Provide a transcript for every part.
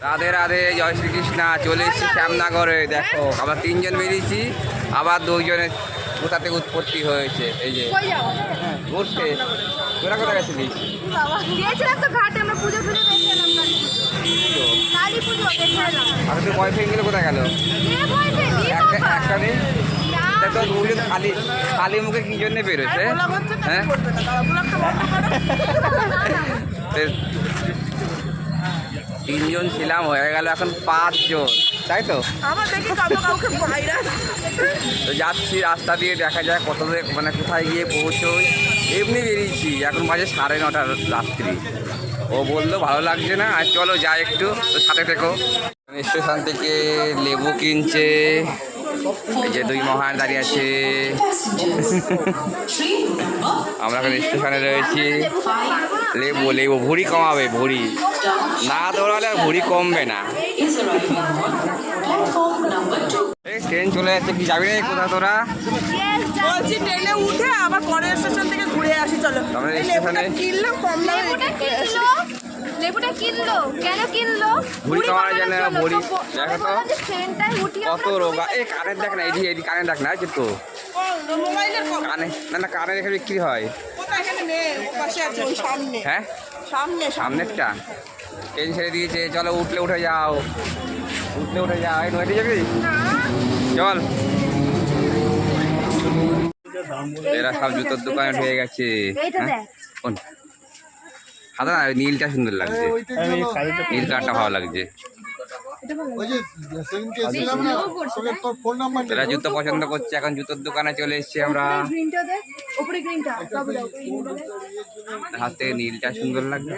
রাধে রাধে জয় শ্রীকৃষ্ণ। চলে এসেছি শ্যামনগরে দেখো। আবার তিনজন বেরিয়েছি আবার দুজনের কোথা থেকে উৎপত্তি হয়েছে এই যে। ঘুরতে। তোরা কোথায় আমরা এলাম আর বয়ফ্রেন্ডগুলো কোথায় গেল? কে বলছে একটা নেই? তো দুজন খালি খালি মুখে কি জন্য বেরোচ্ছে? হ্যাঁ? তিনজন ছিলাম হয়ে গেল এখন পাঁচজন। তাই তো? আমার দেখি কত কাউকে ভাইরাস তো যাচ্ছি রাস্তা দিয়ে দেখা যায় কত দূরে মানে কোথায় গিয়ে পৌঁছোই। এমনি বেরিয়েছি এখন বাজে সাড়ে নটার রাত্রি। ও বলল ভালো লাগছে না? আর চলো যাই একটু তো সাথে থেকো। স্টেশন থেকে লেবু কিনছে এই যে দুই মহান দাঁড়িয়ে আছে। আমরা এখন স্টেশনে রয়েছি। লেবু লেবু ভুড়ি কমাবে ভুড়ি। না দৌড়ালে আর ভুড়ি কমবে না। এই ট্রেন চলে যাচ্ছে কি যাবি না কোথাও তোরা? বলছি ট্রেনে উঠে আবার পরের স্টেশন থেকে ঘুরে আসি চলো। স্টেশনে- কিনলাম কম দামে লেবুটা কিনলো? কেন কিনলো? ভুঁড়ি কমানোর জন্য, ভুঁড়ি। দেখো তো। কত রোগা এই কানের দেখ না এদি এদি কানের দেখ না তো কানে না না কানে রেখে বিক্রি হয়। হ্যাঁ? সামনে সামনে। সামনেরটা? ট্রেন ছেড়ে দিয়েছে চলো উঠলে উঠে যাও। উঠলে উঠে যাও এই নয়টি যাবি? চল। এরা সব জুতোর দোকানে ঢুকে গেছে। হ্যাঁ? কোন? না নীলটা সুন্দর লাগছে। নীল কাঠটা ভালো লাগছে। তোর এরা জুতো পছন্দ করছে এখন জুতোর দোকানে চলে এসেছি আমরা। হাতে নীলটা সুন্দর লাগছে।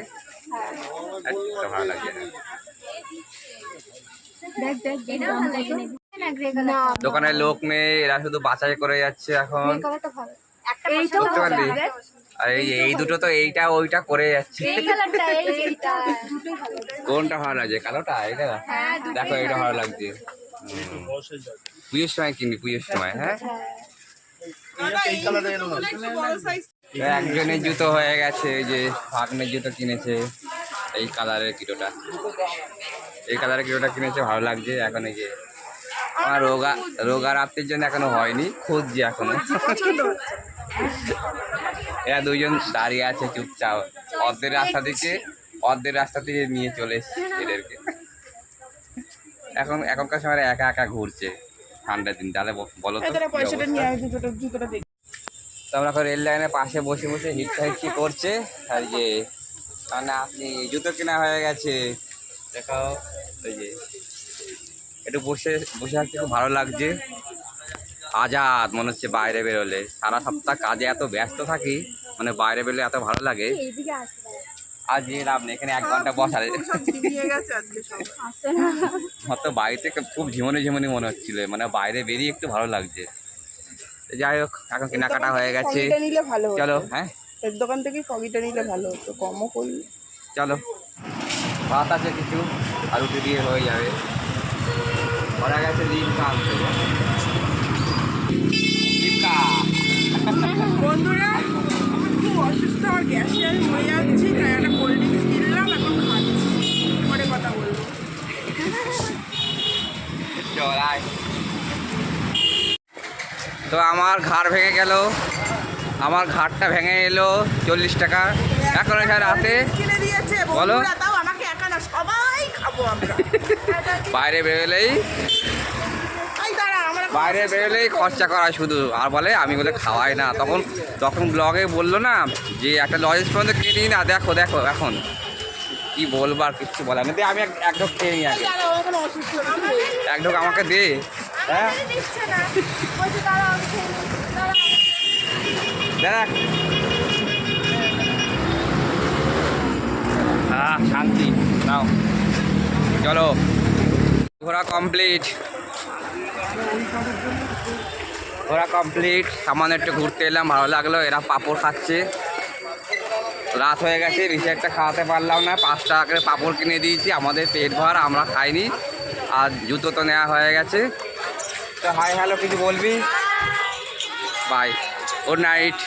একটা ভালো লাগছে। দোকানে লোক নেই এরা শুধু বাছাই করে যাচ্ছে এখন। বুঝতে পারলি আর এই এই দুটো তো এইটা ওইটা করে যাচ্ছে। কোনটা ভালো লাগছে? কালোটা এটা হ্যাঁ দেখো এটা ভালো লাগছে। পুজোর সময় কিনবি পুজোর সময় হ্যাঁ? একজনের জুতো হয়ে গেছে যে ভাগ্নের জুতো কিনেছে এই কালারের কিটোটা। এই কালারের কিটোটা কিনেছে ভালো লাগছে এখন এই যে। আমার রোগা রোগা রাত্রির জন্য এখনও হয়নি খুঁজছি এখনও। এরা দুজন দাঁড়িয়ে আছে চুপচাপ। অর্ধের রাস্তা থেকে অর্ধের রাস্তা থেকে নিয়ে চলে এসছে এদেরকে। এখন এখনকার সময় একা একা ঘুরছে। ঠান্ডার দিন তাহলে বলো তো আমরা এখন রেল লাইনের পাশে বসে বসে হিটটা হিটকি করছে? আর যে মানে আপনি জুতো কেনা হয়ে গেছে। দেখাও ওই যে। একটু বসে বসে থাকতে খুব ভালো লাগছে। আজাদ মনে হচ্ছে বাইরে বেরোলে। সারা সপ্তাহ কাজে এত ব্যস্ত থাকি মানে বাইরে বেরোলে এত ভালো লাগে। আজ যে লাভ নেই এখানে এক ঘণ্টা বসালে সব নিয়ে গেছে আজকে সব। আসছে না। হয়তো বাড়িতে খুব ঝিমনি ঝিমনি মনে হচ্ছিল মানে বাইরে বেরিয়ে একটু ভালো লাগছে। যাই হোক এখন কেনাকাটা হয়ে গেছে। ভালো চলো হ্যাঁ? এর দোকান থেকে ফগিটা নিলে ভালো হতো কমও করলে চলো। ভাত আছে কিছু আর রুটি দিয়ে হয়ে যাবে। ওরা গেছে লিমকা আনতে বন্ধুরা আমার খুব অসুস্থ আমার গ্যাসে আমি মরে যাচ্ছি তাই একটা কোল্ড ড্রিঙ্কস কিনলাম এখন খাচ্ছি। পরে কথা বলব। তো আমার ঘাড় ভেঙে গেল। আমার ঘাড়টা ভেঙে এলো চল্লিশ টাকা। এখন এখানে রাতে বলো। তাও আমাকে একা না সবাই খাব আমরা। বাইরে বেরোলেই বাইরে বেরোলেই খরচা করা শুধু। আর বলে আমি বলে খাওয়াই না। তখন তখন ব্লগে বলল না যে একটা লজেন্স পর্যন্ত কিনে না। দেখো দেখো এখন। কি বলব আর কিচ্ছু বলার দে, আমি এক- ঢোক খেয়ে নিই আগে। এক ঢোক আমাকে দে। না হ্যাঁ শান্তি। নাও। চলো। ঘোরা কমপ্লিট ঘোরা কমপ্লিট সামান্য একটু ঘুরতে এলাম, ভালো লাগল, এরা পাঁপড় খাচ্ছে। রাত হয়ে গেছে একটা খাওয়াতে পারলাম না। পাঁচ টাকা করে পাঁপড় কিনে দিয়েছি, আমাদের পেট ভর, আমরা খাইনি। আর জুতো তো নেওয়া হয়ে গেছে। তো হাই হ্যালো কিছু বলবি? Bye good night